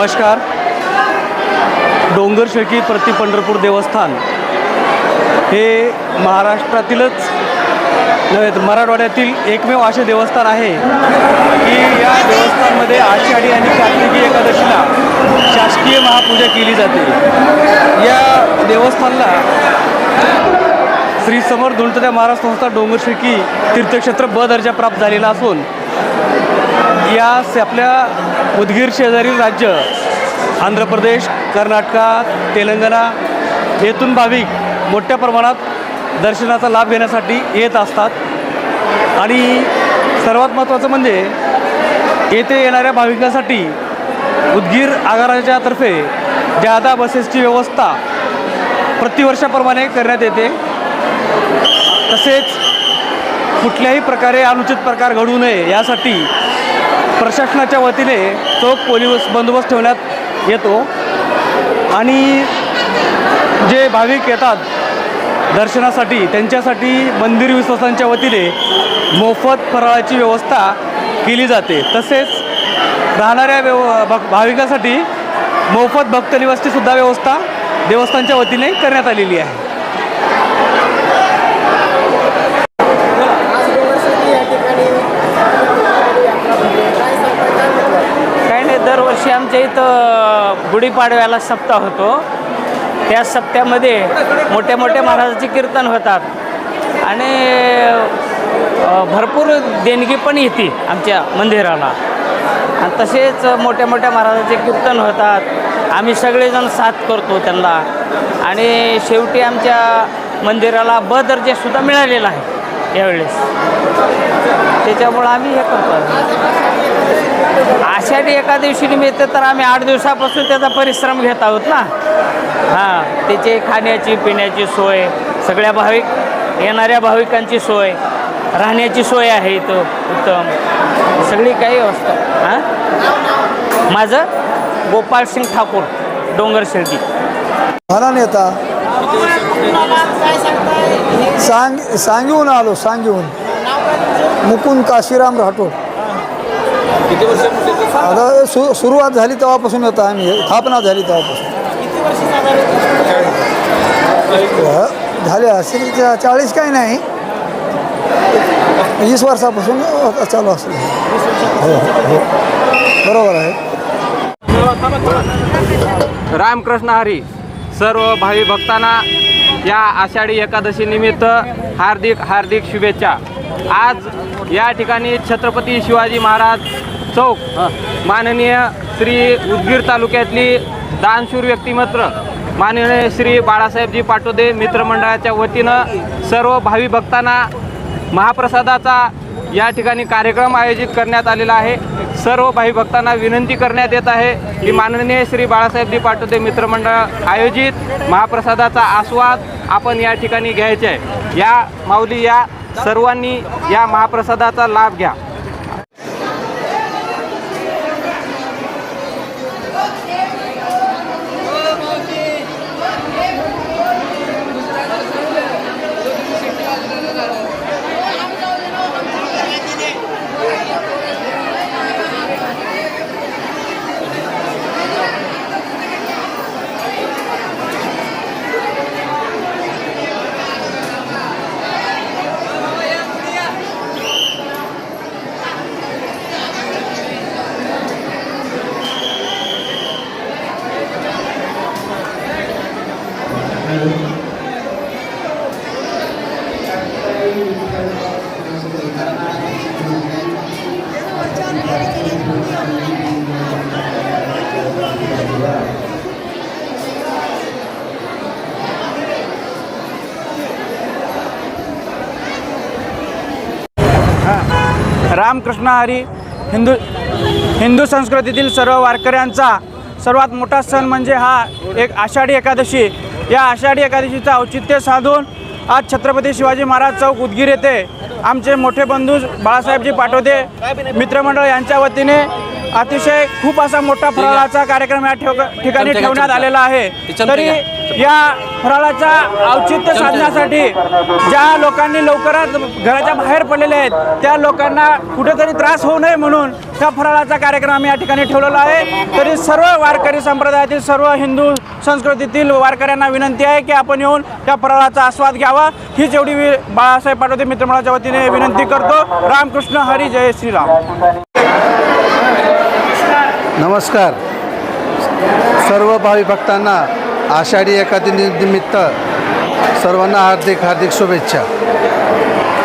नमस्कार. डोंगरशेकी प्रति पंढरपूर देवस्थान हे महाराष्ट्रातीलच नव्हे तर मराठवाड्यातील एकमेव असे देवस्थान आहे की या देवस्थानमध्ये आषाढी आणि कार्तिकी एकादशीला शासकीय महापूजा केली जाते. या देवस्थानला श्री समर धुंडत्या महाराज संस्था डोंगरशेकी तीर्थक्षेत्र ब दर्जा प्राप्त झालेला असून या स- आपल्या उदगीर शेजारील राज्य आंध्र प्रदेश कर्नाटका तेलंगणा येथून भाविक मोठ्या प्रमाणात दर्शनाचा लाभ घेण्यासाठी येत असतात. आणि सर्वात महत्त्वाचं म्हणजे येथे येणाऱ्या भाविकांसाठी उदगीर आगाराच्या तर्फे जादा बसेसची व्यवस्था प्रतिवर्षाप्रमाणे करण्यात येते. तसेच कुठल्याही प्रकारे अनुचित प्रकार घडू नये यासाठी प्रशासनाच्या वतीने चोख पोलीस बंदोबस्त ठेवण्यात येतो. आणि जे भाविक येतात दर्शनासाठी त्यांच्यासाठी मंदिर विश्वासांच्या वतीने मोफत फराळाची व्यवस्था केली जाते. तसेच राहणाऱ्या व्यव भक भाविकांसाठी मोफत सुद्धा व्यवस्था देवस्थानच्या वतीने करण्यात आलेली आहे काही वर्षी आमच्या इथं गुढीपाडव्याला सप्ताह होतो. त्या सप्त्यामध्ये मोठ्या मोठ्या महाराजाचे कीर्तन होतात. आणि भरपूर देणगी पण येते आमच्या मंदिराला. आणि तसेच मोठ्या मोठ्या महाराजाचे कीर्तन होतात. आम्ही सगळेजण साथ करतो त्यांना. आणि शेवटी आमच्या मंदिराला ब दर्जासुद्धा मिळालेला आहे यावेळेस. त्याच्यामुळं आम्ही हे करतो. आषाढी एकादशी निमित्त तर आम्ही आठ दिवसापासून त्याचा परिश्रम घेत आहोत ना. हां त्याची खाण्याची पिण्याची सोय सगळ्या भाविक येणाऱ्या भाविकांची सोय राहण्याची सोय आहे इथं उत्तम. सगळी काही व्यवस्था. हां? माझं गोपाळ सिंग ठाकूर डोंगर शिर्डी. मला नेता. सांग सांगून आलो सांगून मुकुंद काशीराम राठोड. आता सु सुरुवात झाली तेव्हापासून येतो आम्ही स्थापना झाली तेव्हापासून. झाले असेल चाळीस काही नाही. वीस वर्षापासून चालू असेल. हो हो. बरोबर आहे. रामकृष्ण हरी सर्व भावी भक्तांना या आषाढी एकादशी निमित्त हार्दिक हार्दिक शुभेच्छा. आज या ठिकाणी छत्रपती शिवाजी महाराज चौक माननीय श्री उदगीर तालुक्यातली दानशूर व्यक्तिमत्व माननीय श्री बाळासाहेबजी पाटोदे मित्रमंडळाच्या वतीनं सर्व भावी भक्तांना महाप्रसादाचा या ठिकाणी कार्यक्रम आयोजित करण्यात आलेला आहे. सर्व भाई भक्तांना विनंती करण्यात येत आहे की माननीय श्री बाळासाहेबजी पाटोदे मित्रमंडळ आयोजित महाप्रसादाचा आस्वाद आपण या ठिकाणी घ्यायचे आहे. या माऊली या सर्वांनी या महाप्रसादाचा लाभ घ्या. रामकृष्ण हरी हिंदू हिंदू संस्कृतीतील सर्व वारकऱ्यांचा सर्वात मोठा सण म्हणजे हा एक आषाढी एकादशी. या आषाढी एकादशीचं औचित्य साधून आज छत्रपती शिवाजी महाराज चौक उदगीर येथे आमचे मोठे बंधू बाळासाहेबजी पाटोदे मित्रमंडळ यांच्या वतीने अतिशय खूप असा मोठा फराळाचा कार्यक्रम या ठेव ठिकाणी ठेवण्यात आलेला आहे. तरी या फराळाचा औचित्य साधण्यासाठी ज्या लोकांनी लवकरात घराच्या बाहेर पडलेले आहेत त्या लोकांना कुठेतरी त्रास होऊ नये म्हणून त्या फराळाचा कार्यक्रम आम्ही या ठिकाणी ठेवलेला आहे. तरी सर्व वारकरी संप्रदायातील सर्व हिंदू संस्कृतीतील वारकऱ्यांना विनंती आहे की आपण येऊन त्या फराळाचा आस्वाद घ्यावा. हीच एवढी वि- बाळासाहेब पाटोदे मित्रमंडळाच्या वतीने विनंती करतो. रामकृष्ण हरी जय श्रीराम. नमस्कार. सर्व भावी भक्तांना आषाढी एकादशी निमित्त सर्वांना हार्दिक हार्दिक शुभेच्छा.